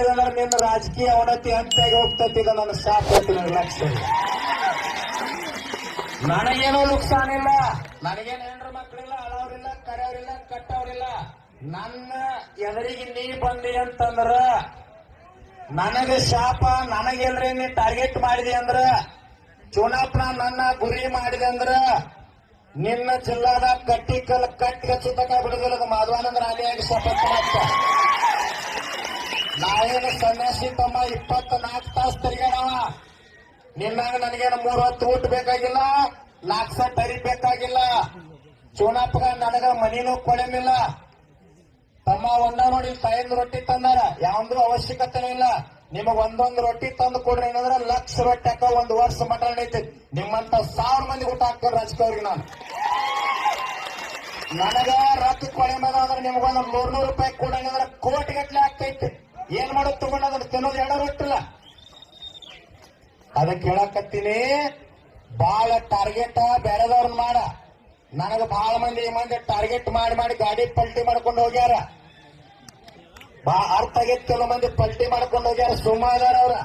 ಮಾಡಿದ್ರೆ ನಿನ್ನ ರಾಜಕೀಯ ಅವನತಿ ಅಂತ್ಯಾಗಿ ಹೋಗ್ತೈತಿ ಇದು ನನ್ನ ಹೇಳ್ತೀನಿ ಲಕ್ಷ್ಯ ನನಗೇನೋ ನುಕ್ಸಾನ್ ಇಲ್ಲ. ನನಗೇನು ಹೆಣ್ಣು ಮಕ್ಕಳಿಲ್ಲ ಅಳವ್ರಿಲ್ಲ ಕರೆಯವ್ರಿಲ್ಲ, ಕಟ್ಟವ್ರಿಲ್ಲ. ನನ್ನ ಎದುರಿಗೆ ನೀ ಬಂದಿ ಅಂತಂದ್ರ ನನಗೆ ಶಾಪ ನನಗೆಲ್ರಿ ನೀ ಟಾರ್ಗೆಟ್ ಮಾಡಿದೆ ಅಂದ್ರ, ಚುನಾಪನ ನನ್ನ ಗುರಿ ಮಾಡಿದೆ ಅಂದ್ರ, ನಿನ್ನ ಜಿಲ್ಲಾದ ಕಟ್ಟಿ ಕಲ್ ಕಟ್ಟಿ ಕಚ್ಚಿದ್ದಕ್ಕ ಬಿಡುದಿಲ್ಲ ಮಾಧವಾನಂದ್ರ ಆಗಿ ಶಪಥ ಮಾಡ್ತ ನಾವೇನು ಸನ್ಯಾಸಿ ತಮ್ಮ ಇಪ್ಪತ್ತ ನಾಲ್ಕು ತಾಸು ತಿರ್ಗಾಡವ ನಿನ್ನಾಗ ನನಗೇನು ಮೂರ್ ಹೊತ್ತು ಊಟ ಬೇಕಾಗಿಲ್ಲ? ನಾಲ್ಕು ಸಟ್ ಅರಿ ಬೇಕಾಗಿಲ್ಲ? ಚುನಾಪಗ ನನಗ ಮನಿನೂ ಕೊಡಮಿಲ್ಲ ತಮ್ಮ ಒಂದ ನೋಡಿ ತಾಯಿಂದ ರೊಟ್ಟಿ ತಂದಾರ. ಯಾವಂದ್ರೂ ಅವಶ್ಯಕತೆ ಇಲ್ಲ. ನಿಮಗ್ ಒಂದೊಂದು ರೊಟ್ಟಿ ತಂದು ಕೊಡ್ರಿ ಏನಂದ್ರೆ ಲಕ್ಷ ರೊಟ್ಟಿ ಒಂದು ವರ್ಷ ಮಟನ್ ನಡೀತೈತಿ. ನಿಮ್ಮಂತ ಸಾವಿರ ಮಂದಿ ಊಟ ಹಾಕ್ತಾರೆ ರಾಜಕೀಯವ್ರಿಗೆ ನಾನು. ನನಗ ರೊಕ್ಕ ಕೊಳೆ ಅಂದ್ರೆ ನಿಮಗೊಂದು ಮೂರ್ನೂರು ರೂಪಾಯಿ ಕೊಡಂಗಿದ್ರೆ ಕೋಟಿ ಗಟ್ಲೆ ಆಗ್ತೈತಿ. ಏನ್ ಮಾಡೋದು ತಗೊಂಡ ಅದನ್ನ ತಿನ್ನೋದು ಎಡ ರೊಟ್ಟಿಲ್ಲ ಅದಕ್ಕೆ ಹೇಳಕತ್ತೀನಿ, ಬಾಳ ಟಾರ್ಗೆಟ್ ಬೇರೆದವ್ರನ್ನ ಮಾಡ. ನನಗ ಬಹಳ ಮಂದಿ ಈ ಮಂದಿ ಟಾರ್ಗೆಟ್ ಮಾಡಿ ಮಾಡಿ ಗಾಡಿ ಪಲ್ಟಿ ಮಾಡ್ಕೊಂಡು ಹೋಗ್ಯಾರ. ಬಾ, ಅರ್ಥ ಆಗೈತಿ ಕೆಲವು ಮಂದಿ ಪಲ್ಟಿ ಮಾಡ್ಕೊಂಡು ಹೋಗ್ಯಾರ, ಸುಮಾದಾರ ಅವ್ರ.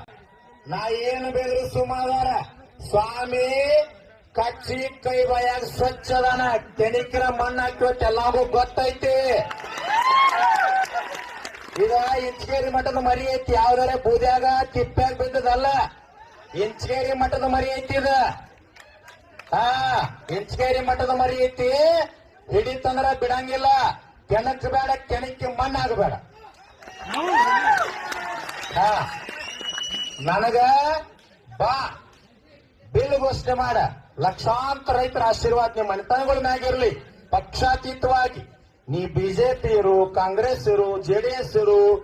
ನಾ ಏನು ಬೇಕು ಸುಮಾದಾರ. ಸ್ವಾಮಿ, ಕಚ್ಚಿ ಕೈ ಬಾಯಾಗ ಸ್ವಚ್ಛದಾನ ತೆಣಿಕಿರ ಮಣ್ಣು ಹಾಕಿವತ್ತು ಎಲ್ಲಾಗೂ ಗೊತ್ತೈತಿ. ಈಗ ಇಂಚಗೇರಿ ಮಠದ ಮರಿ ಐತಿ. ಯಾವ್ದಾರ ಬೂದ್ಯಾಗ ತಿಪ್ಪ್ಯಾಗ ಬಿದ್ದದಲ್ಲ. ಇಂಚಗೇರಿ ಮಠದ ಮರಿ ಐತಿ ಇದ. ಹಾ ಇಂಚಗೇರಿ ಮಠದ ಮರಿ ಐತಿ. ಹಿಡಿತಂದ್ರ ಬಿಡಂಗಿಲ್ಲ. ಕೆಣಕ್ ಬೇಡ ಕೆಣಕ್ಕೆ ಮಣ್ಣಾಗಬೇಡ ಹಾ, ನನಗ ಬಾ, ಬಿಲ್ ಘೋಷಣೆ ಮಾಡ. ಲಕ್ಷಾಂತರ ರೈತರ ಆಶೀರ್ವಾದ ನಿಮ್ಮ ಮನೆತನಗಳ ಮ್ಯಾಗಿರ್ಲಿ. ಪಕ್ಷಾತೀತವಾಗಿ. ನೀ ಬಿಜೆಪಿ ಇರು, ಕಾಂಗ್ರೆಸ್ ಇರು ಜೆಡಿಎಸ್ ಇರು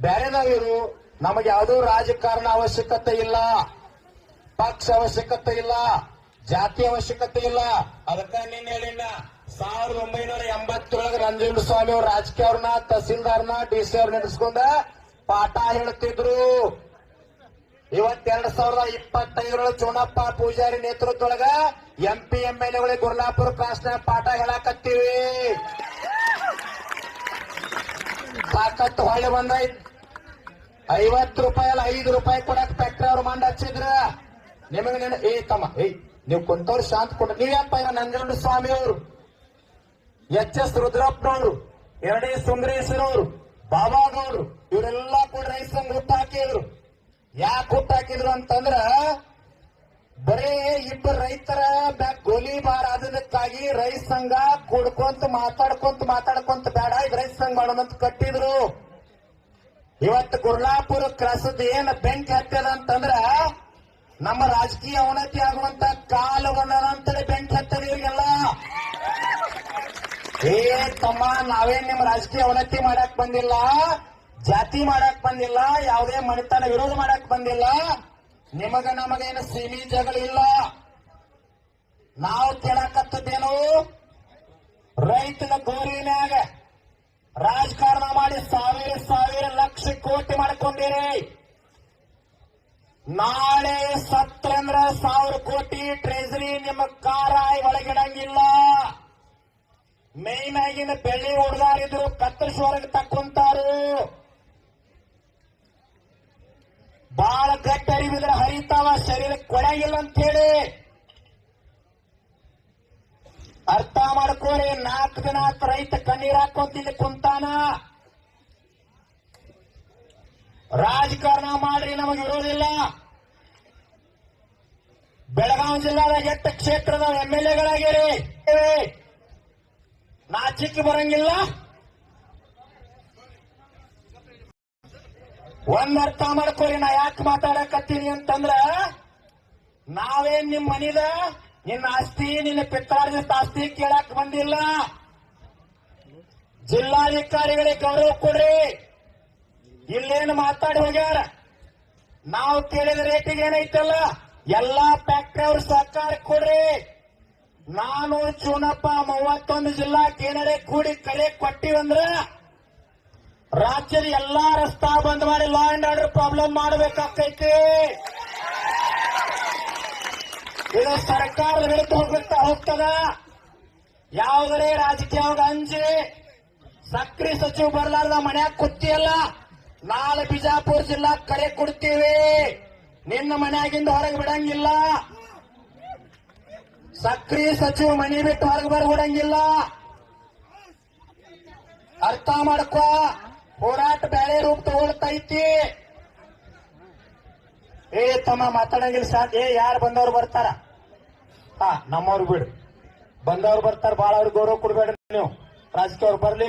ಬೇರೆದವಿರು ನಮಗೆ ಯಾವುದೂ ರಾಜಕಾರಣ ಅವಶ್ಯಕತೆ ಇಲ್ಲ. ಪಕ್ಷ ಅವಶ್ಯಕತೆ ಇಲ್ಲ. ಜಾತಿ ಅವಶ್ಯಕತೆ ಇಲ್ಲ. ಅದಕ್ಕ ನಿನ್ನ ಹೇಳಿನ ಸಾವಿರದ ಒಂಬೈನೂರ ಎಂಬತ್ತೊಳಗ ರಂಜನ್ ಸ್ವಾಮಿ ಅವ್ರ ರಾಜಕೀಯ ಅವ್ರನ್ನ ತಹಸೀಲ್ದಾರ್ನ, ಡಿ ಸಿ ಅವ್ರ ನಡೆಸ್ಕೊಂಡ ಪಾಠ ಹೇಳ್ತಿದ್ರು ಇವತ್ತೆರಡ್ ಸಾವಿರದ ಇಪ್ಪತ್ತೈದರೊಳಗೆ ಚುನಪ್ಪ ಪೂಜಾರಿ ನೇತೃತ್ವದೊಳಗ ಎಂಪಿ ಎಲ್ ಎಗಳಿಗೆ ಗುರ್ಲಾಪುರ ಪಾಠ ಹೇಳಕತ್ತೀವಿ. ತಾಕತ್ತು ಹೊಳ್ಳಿ ಬಂದೈತ್. ರೂಪಾಯಿ ಅಲ್ಲ, ಐದು ರೂಪಾಯಿ ಕೊಡಕ್ ಫ್ಯಾಕ್ಟ್ರಿ ಅವ್ರು ಮಂಡ ಹಚ್ಚಿದ್ರ. ನಿಮಗೆ ನೆನ ಏ ತಮ್ಮ ಏಯ್ ನೀವು ಕುಂತವ್ರು ಶಾಂತ ಕೊಡ ನೀವ್ಯಾಪ ಈಗ ನಂಜುಂಡ ಸ್ವಾಮಿ ಅವರು? ಎಚ್ ಎಸ್ ರುದ್ರಪ್ಪನವರು ಎರಡೇ ಸುಂದರೇಶ್ವರವರು ಬಾಬಾಗೌಡ್ರು, ಇವರೆಲ್ಲ ಕೂಡ ರೈಸ್ ಸಂಘ ಹುಟ್ಟು ಹಾಕಿದ್ರು. ಯಾಕೆ ಹುಟ್ಟು ಹಾಕಿದ್ರು ಅಂತಂದ್ರ, ಬರೇ ಇಬ್ಬರು ರೈತರ ಗೋಲಿಬಾರ್ ಆದದಕ್ಕಾಗಿ ರೈತ ಸಂಘ ಕುಡ್ಕೊಂತ ಮಾತಾಡ್ಕೊಂತ ಮಾತಾಡ್ಕೊಂತ ಮಾಡೋಣ ಅಂತ ಕಟ್ಟಿದ್ರು ಇವತ್ತು ಗುರ್ಲಾಪುರ ಕ್ರಾಸದ ಏನ್ ಬೆಂಕಿ ಹತ್ತದ ಅಂತಂದ್ರ ನಮ್ಮ ರಾಜಕೀಯ ಅವನತಿ ಆಗುವಂತ ಕಾಲವನ್ನಂತೇಳಿ ಬೆಂಕಿ ಹತ್ತದ ಇವ್ರಿಗೆಲ್ಲ. ಏ ತಮ್ಮ, ನಾವೇನ್ ನಿಮ್ ರಾಜಕೀಯ ಅವನತಿ ಮಾಡಕ್ ಬಂದಿಲ್ಲ? ಜಾತಿ ಮಾಡಕ್ ಬಂದಿಲ್ಲ? ಯಾವುದೇ ಮನೆತನ ವಿರೋಧ ಮಾಡಕ್ ಬಂದಿಲ್ಲ? ನಿಮಗ ನಮಗೇನು ಸೀಮಿ ಜಗಳಿಲ್ಲ ನಾವು ಕೇಳಕತ್ತದೇನು ರೈತನ ಗೋರಿನ್ಯಾಗ ರಾಜಕಾರಣ ಮಾಡಿ ಸಾವಿರ ಸಾವಿರ ಲಕ್ಷ ನಾಳೆ ಸತ್ರಂದ್ರ ಸಾವಿರ ಕೋಟಿ ಟ್ರೆಜರಿ ನಿಮ್ಮ ಕಾರಾಯಿ ಒಳಗಿಡಂಗಿಲ್ಲ. ಮೇನ್ ಆಗಿನ ಬೆಳ್ಳಿ ಹುಡುಗಾರಿದ್ರು ಕತ್ತರಿಸುವರೆಗೆ ತಕ್ಕೊಂತಾರು. ಬಾಳ ಗಟ್ಟ ಅರಿವಿದ್ರೆ ಹರಿತಾವ, ಶರೀರ ಕೊಡಂಗಿಲ್ಲ ಅಂತ ಹೇಳಿ ಅರ್ಥ ಮಾಡ್ಕೋರಿ, ನಾಲ್ಕು ದಿನ ರೈತ ಕಣ್ಣೀರ್ ಹಾಕೊಂತಿಲ್ಲಿ ಕುಂತಾನ. ರಾಜಕಾರಣ ಮಾಡ್ರಿ, ನಮಗೆ ಇರೋದಿಲ್ಲ. ಬೆಳಗಾವಿ ಜಿಲ್ಲಾದಾಗ ಎಟ್ಟ ಕ್ಷೇತ್ರದ ಎಂ ಎಲ್ ಎಗಳಾಗಿರಿ ನಾಚಿಕೆ ಬರಂಗಿಲ್ಲ. ಒಂದ್ ಅರ್ಥ ಮಾಡ್ಕೋರಿ, ನಾ ಯಾಕೆ ಮಾತಾಡಕತ್ತೀನಿ ಅಂತಂದ್ರ, ನಾವೇನ್ ನಿಮ್ ಮನಿದ, ನಿನ್ನ ಆಸ್ತಿ, ನಿನ್ನ ಪಿತ್ತಾರ್ಜಿತ ಆಸ್ತಿ ಕೇಳಕ್ ಬಂದಿಲ್ಲ. ಜಿಲ್ಲಾಧಿಕಾರಿಗಳಿಗೆ ಗೌರವ ಕೊಡ್ರಿ. ಇಲ್ಲೇನು ಮಾತಾಡಿ ಹೋಗ್ಯಾರ? ನಾವು ಕೇಳಿದ ರೇಟಿಗೆ ಏನೈತಲ್ಲ? ಎಲ್ಲಾ ಫ್ಯಾಕ್ಟ್ರಿ ಅವ್ರ ಸಹಕಾರ ಕೊಡ್ರಿ. ನಾನು ಚೂನಪ್ಪ ಮೂವತ್ತೊಂದು ಜಿಲ್ಲಾ ಕೇನಡೆ ಕೂಡಿ ಕರೆ ಕೊಟ್ಟಿವಂದ್ರ ರಾಜ್ಯದ ಎಲ್ಲಾ ರಸ್ತಾ ಬಂದ್ ಮಾಡಿ ಲಾ ಅಂಡ್ ಆರ್ಡರ್ ಪ್ರಾಬ್ಲಮ್ ಮಾಡಬೇಕಾಗ್ತೈತಿ. ಇದು ಸರ್ಕಾರದ ವಿರುದ್ಧ ಹೋಗ್ತಾ ಹೋಗ್ತದ? ಯಾವುದರೇ ರಾಜಕೀಯ ಅಂಜಿ, ಸಕ್ರಿ ಸಚಿವ ಬರ್ಲಾರ್ದ ಮನ್ಯಾಗ ಕುತ್ತಿಯಲ್ಲ ನಾಳೆ ಬಿಜಾಪುರ ಜಿಲ್ಲಾ ಕರೆ ಕೊಡ್ತೀವಿ. ನಿನ್ನ ಮನೆಯಾಗಿಂದ ಹೊರಗೆ ಬಿಡಂಗಿಲ್ಲ. ಸಕ್ರಿ ಸಚಿವ ಮನಿ ಬಿಟ್ಟು ಹೊರಗೆ ಬರ್ಬಿಡಂಗಿಲ್ಲ. ಅರ್ಥ ಮಾಡ್ಕೋ. ಹೋರಾಟ ಬೇರೆ ರೂಪ ತಗೊಳ್ತೈತಿ. ಏ, ತಮ್ಮ ಮಾತಾಡಂಗಿಲ್ಲ ಸಾಧ್ಯ ಯಾರು ಬಂದವ್ರು ಬರ್ತಾರ? ಹಾ, ನಮ್ಮವ್ರು ಬಿಡು. ಬಂದವ್ರು ಬರ್ತಾರ ಬಾಳ ಗೌರವ ಕೊಡ್ಬೇಡ್ರಿ ನೀವು. ರಾಜಕೀಯ ಅವ್ರು ಬರ್ಲಿ.